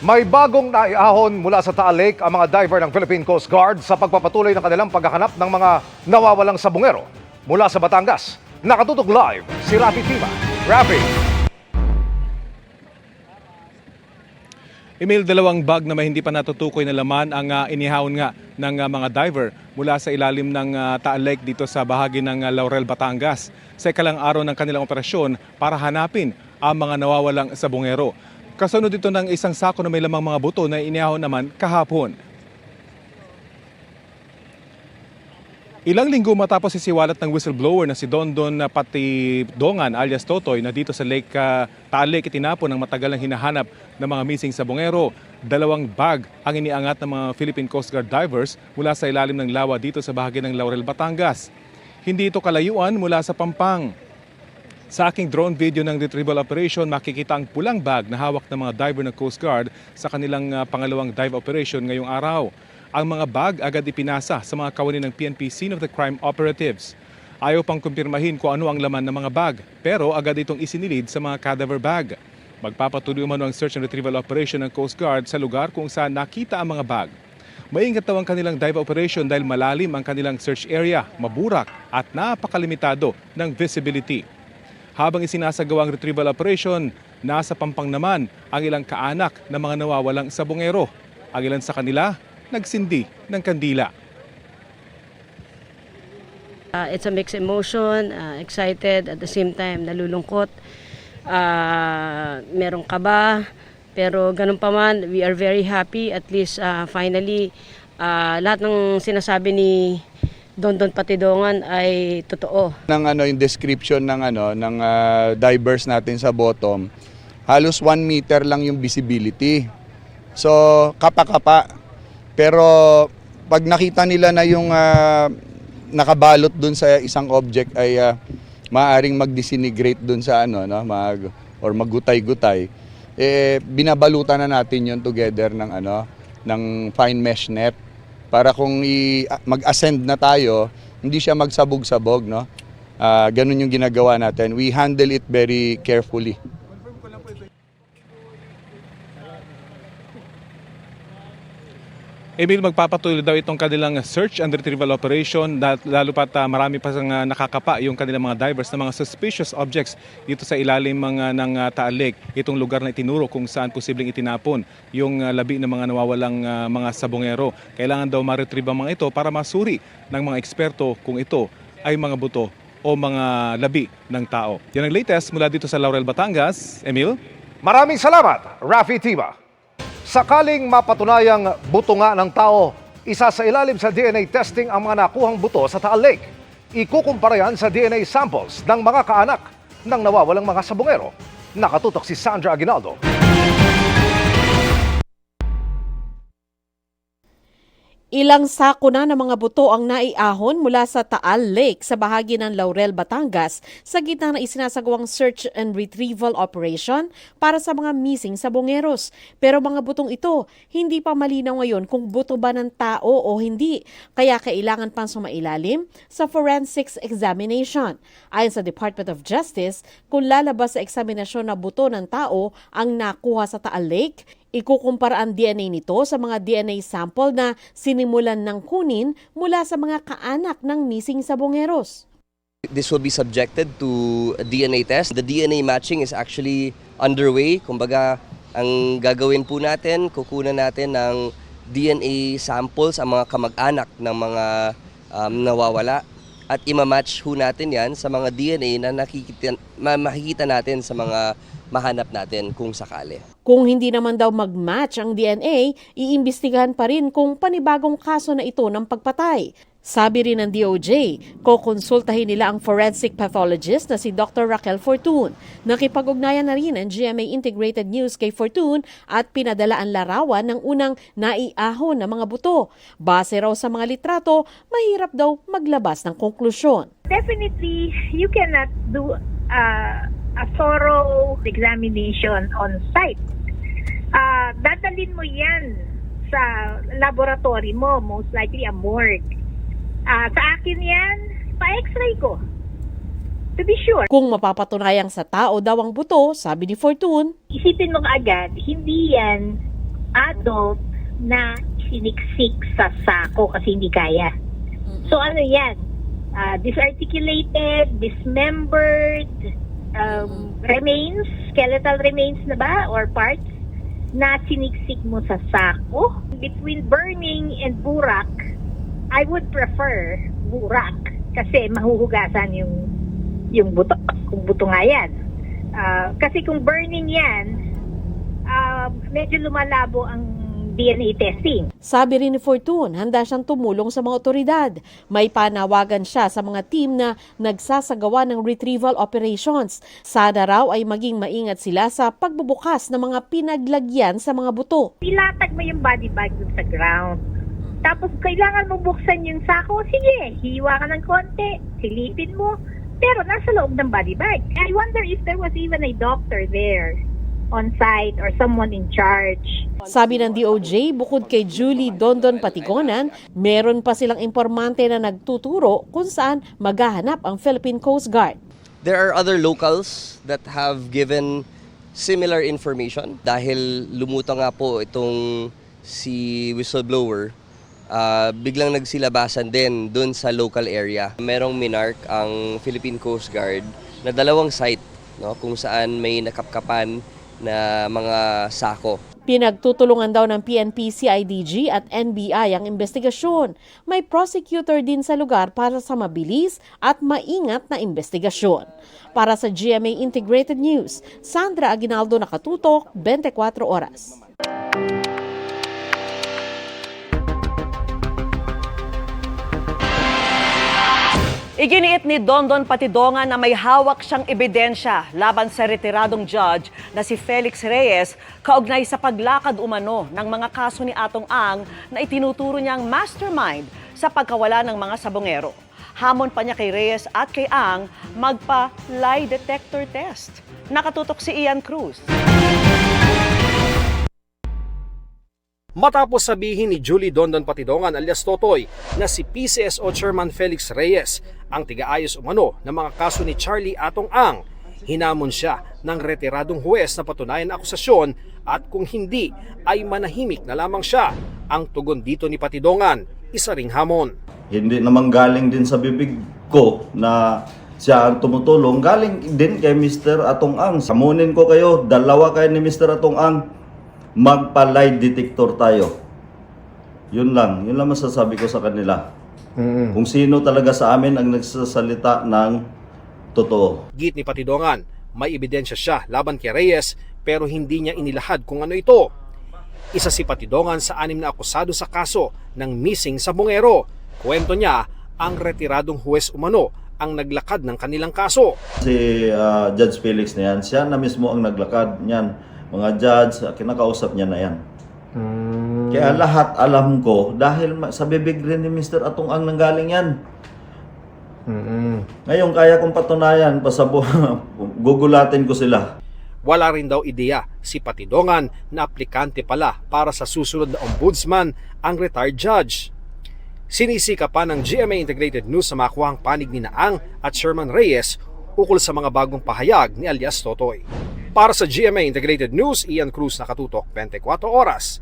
May bagong naiahon mula sa Taal Lake ang mga diver ng Philippine Coast Guard sa pagpapatuloy ng kanilang paghahanap ng mga nawawalang sabungero mula sa Batangas. Nakatutok live si Rafi Tima. Rafi! Email dalawang bag na may hindi pa natutukoy na laman ang uh, inihawon nga ng ah, mga diver mula sa ilalim ng uh, Taal Lake dito sa bahagi ng ah, Laurel, Batangas sa ikalang araw ng kanilang operasyon para hanapin ang mga nawawalang sabungero. Kasunod dito ng isang sako na may lamang mga buto na inihawon naman kahapon. Ilang linggo matapos sisiwalat ng whistleblower na si Dondon na pati Dongan alias Totoy na dito sa Lake uh, Taal Lake itinapon ng matagal ng hinahanap ng mga missing sabongero. Dalawang bag ang iniangat ng mga Philippine Coast Guard divers mula sa ilalim ng lawa dito sa bahagi ng Laurel, Batangas. Hindi ito kalayuan mula sa Pampang. Sa aking drone video ng retrieval operation, makikita ang pulang bag na hawak ng mga diver ng Coast Guard sa kanilang uh, pangalawang dive operation ngayong araw. Ang mga bag agad ipinasa sa mga kawani ng PNP Scene of the Crime Operatives. Ayaw pang kumpirmahin kung ano ang laman ng mga bag, pero agad itong isinilid sa mga cadaver bag. Magpapatuloy umano ang search and retrieval operation ng Coast Guard sa lugar kung saan nakita ang mga bag. Maingat daw ang kanilang dive operation dahil malalim ang kanilang search area, maburak at napakalimitado ng visibility. Habang isinasagawa ang retrieval operation, nasa pampang naman ang ilang kaanak ng mga nawawalang sabongero. Ang ilan sa kanila, nagsindi ng kandila. Uh, it's a mixed emotion, uh, excited, at the same time nalulungkot. Uh, merong kaba, pero ganun pa man, we are very happy. At least uh, finally, uh, lahat ng sinasabi ni Don Don Patidongan ay totoo. ng ano yung description ng ano ng ah, divers natin sa bottom halos 1 meter lang yung visibility. So kapa-kapa. Pero pag nakita nila na yung ah, nakabalot dun sa isang object ay ah, maaring mag-disintegrate dun sa ano no mag or magutay-gutay eh binabalutan na natin yun together ng ano ng fine mesh net para kung i- mag-ascend na tayo, hindi siya magsabog-sabog, no? Ah, ganun yung ginagawa natin. We handle it very carefully. Emil, magpapatuloy daw itong kanilang search and retrieval operation lalo pat ah, marami pa sang ah, nakakapa yung kanilang mga divers ng mga suspicious objects dito sa ilalim mga, ng uh, Taal Lake. Itong lugar na itinuro kung saan posibleng itinapon yung ah, labi ng mga nawawalang ah, mga sabongero. Kailangan daw ma-retrieve ang mga ito para masuri ng mga eksperto kung ito ay mga buto o mga labi ng tao. Yan ang latest mula dito sa Laurel, Batangas. Emil? Maraming salamat, Rafi Tima. Sakaling mapatunayang buto nga ng tao, isa sa ilalim sa DNA testing ang mga nakuhang buto sa Taal Lake. Ikukumpara yan sa DNA samples ng mga kaanak ng nawawalang mga sabungero. Nakatutok si Sandra Aguinaldo. Ilang sako na ng mga buto ang naiahon mula sa Taal Lake sa bahagi ng Laurel, Batangas sa gitna ng isinasagawang search and retrieval operation para sa mga missing sabongeros. Pero mga butong ito, hindi pa malinaw ngayon kung buto ba ng tao o hindi. Kaya kailangan pang sumailalim sa forensics examination. Ayon sa Department of Justice, kung lalabas sa eksaminasyon na buto ng tao ang nakuha sa Taal Lake, Ikukumpara ang DNA nito sa mga DNA sample na sinimulan ng kunin mula sa mga kaanak ng missing sabongeros. This will be subjected to a DNA test. The DNA matching is actually underway. Kumbaga, ang gagawin po natin, kukunan natin ng DNA samples ang mga kamag-anak ng mga um, nawawala at ima-match ho natin yan sa mga DNA na nakikita, ma- makikita natin sa mga mahanap natin kung sakali. Kung hindi naman daw mag-match ang DNA, iimbestigahan pa rin kung panibagong kaso na ito ng pagpatay. Sabi rin ng DOJ, kokonsultahin nila ang forensic pathologist na si Dr. Raquel Fortun. Nakipag-ugnayan na rin ang GMA Integrated News kay Fortun at pinadala ang larawan ng unang naiahon na mga buto. Base raw sa mga litrato, mahirap daw maglabas ng konklusyon. definitely you cannot do uh, a thorough examination on site. Uh, dadalin mo yan sa laboratory mo, most likely a morgue. Ah, sa akin yan, pa-x-ray ko. To be sure. Kung mapapatunayang sa tao daw ang buto, sabi ni Fortun, Isipin mo agad, hindi yan adult na siniksik sa sako kasi hindi kaya. So ano yan? Uh, disarticulated, dismembered, um, remains, skeletal remains na ba or parts na siniksik mo sa sako. Between burning and burak, I would prefer burak kasi mahuhugasan yung yung buto, kung buto nga yan. Ah, kasi kung burning yan, ah, medyo lumalabo ang DNA testing. Sabi rin ni Fortune, handa siyang tumulong sa mga otoridad. May panawagan siya sa mga team na nagsasagawa ng retrieval operations. Sana raw ay maging maingat sila sa pagbubukas ng mga pinaglagyan sa mga buto. Ilatag mo yung body bag dun sa ground. Tapos kailangan mo buksan yung sako, sige, hiwa ka ng konti, silipin mo, pero nasa loob ng body bag. I wonder if there was even a doctor there on site or someone in charge. Sabi ng DOJ, bukod kay Julie Dondon Patigonan, meron pa silang impormante na nagtuturo kung saan maghahanap ang Philippine Coast Guard. There are other locals that have given similar information dahil lumutang nga po itong si whistleblower ah, biglang nagsilabasan din dun sa local area. Merong minark ang Philippine Coast Guard na dalawang site no, kung saan may nakapkapan na mga sako. Pinagtutulungan daw ng PNP, CIDG at NBI ang investigasyon. May prosecutor din sa lugar para sa mabilis at maingat na investigasyon. Para sa GMA Integrated News, Sandra Aguinaldo nakatutok, 24 oras. Iginiit ni Dondon Patidongan na may hawak siyang ebidensya laban sa retiradong judge na si Felix Reyes kaugnay sa paglakad umano ng mga kaso ni Atong Ang na itinuturo niyang mastermind sa pagkawala ng mga sabongero. Hamon pa niya kay Reyes at kay Ang magpa-lie detector test. Nakatutok si Ian Cruz. Matapos sabihin ni Julie Dondon Patidongan alias Totoy na si PCSO Chairman Felix Reyes ang tigaayos umano ng mga kaso ni Charlie Atong Ang, hinamon siya ng retiradong huwes na patunayan ang akusasyon at kung hindi ay manahimik na lamang siya. Ang tugon dito ni Patidongan, isa ring hamon. Hindi naman galing din sa bibig ko na siya ang tumutulong. Galing din kay Mr. Atong Ang. Samunin ko kayo, dalawa kayo ni Mr. Atong Ang. Magpa-lie detector tayo. Yun lang. Yun lang masasabi ko sa kanila. Kung sino talaga sa amin ang nagsasalita ng totoo. Git ni Patidongan, may ebidensya siya laban kay Reyes pero hindi niya inilahad kung ano ito. Isa si Patidongan sa anim na akusado sa kaso ng missing sa Bungero. Kwento niya, ang retiradong huwes umano ang naglakad ng kanilang kaso. Si ah, Judge Felix na yan, siya na mismo ang naglakad niyan. Mga judge, ah, kinakausap niya na yan. Kaya lahat alam ko dahil sa bibig rin ni Mr. Atong ang nanggaling yan. Ngayon kaya kong patunayan, pasabu gugulatin ko sila. Wala rin daw ideya si Patidongan na aplikante pala para sa susunod na ombudsman ang retired judge. Sinisika pa ng GMA Integrated News sa makuhang panig ni Naang at Sherman Reyes ukol sa mga bagong pahayag ni alias Totoy. Para sa GMA Integrated News, Ian Cruz nakatutok 24 oras.